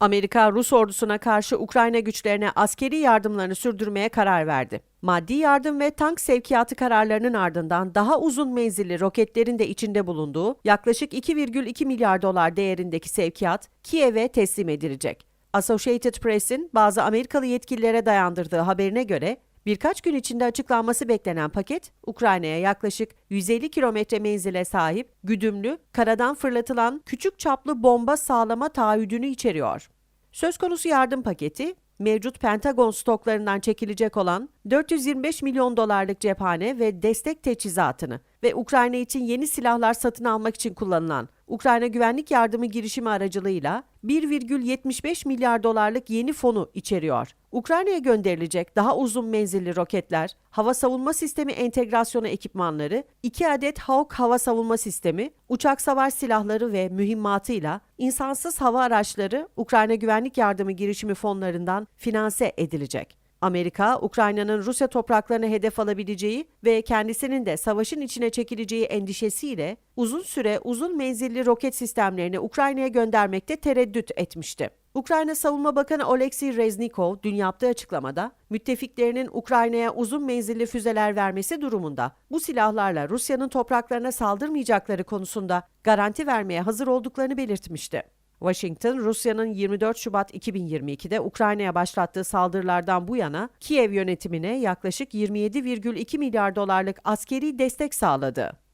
Amerika, Rus ordusuna karşı Ukrayna güçlerine askeri yardımlarını sürdürmeye karar verdi. Maddi yardım ve tank sevkiyatı kararlarının ardından daha uzun menzilli roketlerin de içinde bulunduğu yaklaşık 2,2 milyar dolar değerindeki sevkiyat Kiev'e teslim edilecek. Associated Press'in bazı Amerikalı yetkililere dayandırdığı haberine göre birkaç gün içinde açıklanması beklenen paket, Ukrayna'ya yaklaşık 150 kilometre menzile sahip güdümlü, karadan fırlatılan küçük çaplı bomba sağlama taahhüdünü içeriyor. Söz konusu yardım paketi, mevcut Pentagon stoklarından çekilecek olan 425 milyon dolarlık cephane ve destek teçhizatını ve Ukrayna için yeni silahlar satın almak için kullanılan Ukrayna Güvenlik Yardımı girişimi aracılığıyla 1,75 milyar dolarlık yeni fonu içeriyor. Ukrayna'ya gönderilecek daha uzun menzilli roketler, hava savunma sistemi entegrasyonu ekipmanları, 2 adet Hawk hava savunma sistemi, uçak savaş silahları ve mühimmatıyla insansız hava araçları Ukrayna Güvenlik Yardımı girişimi fonlarından finanse edilecek. Amerika, Ukrayna'nın Rusya topraklarını hedef alabileceği ve kendisinin de savaşın içine çekileceği endişesiyle uzun süre uzun menzilli roket sistemlerini Ukrayna'ya göndermekte tereddüt etmişti. Ukrayna Savunma Bakanı Oleksiy Reznikov dün yaptığı açıklamada, müttefiklerinin Ukrayna'ya uzun menzilli füzeler vermesi durumunda bu silahlarla Rusya'nın topraklarına saldırmayacakları konusunda garanti vermeye hazır olduklarını belirtmişti. Washington, Rusya'nın 24 Şubat 2022'de Ukrayna'ya başlattığı saldırılardan bu yana Kiev yönetimine yaklaşık 27,2 milyar dolarlık askeri destek sağladı.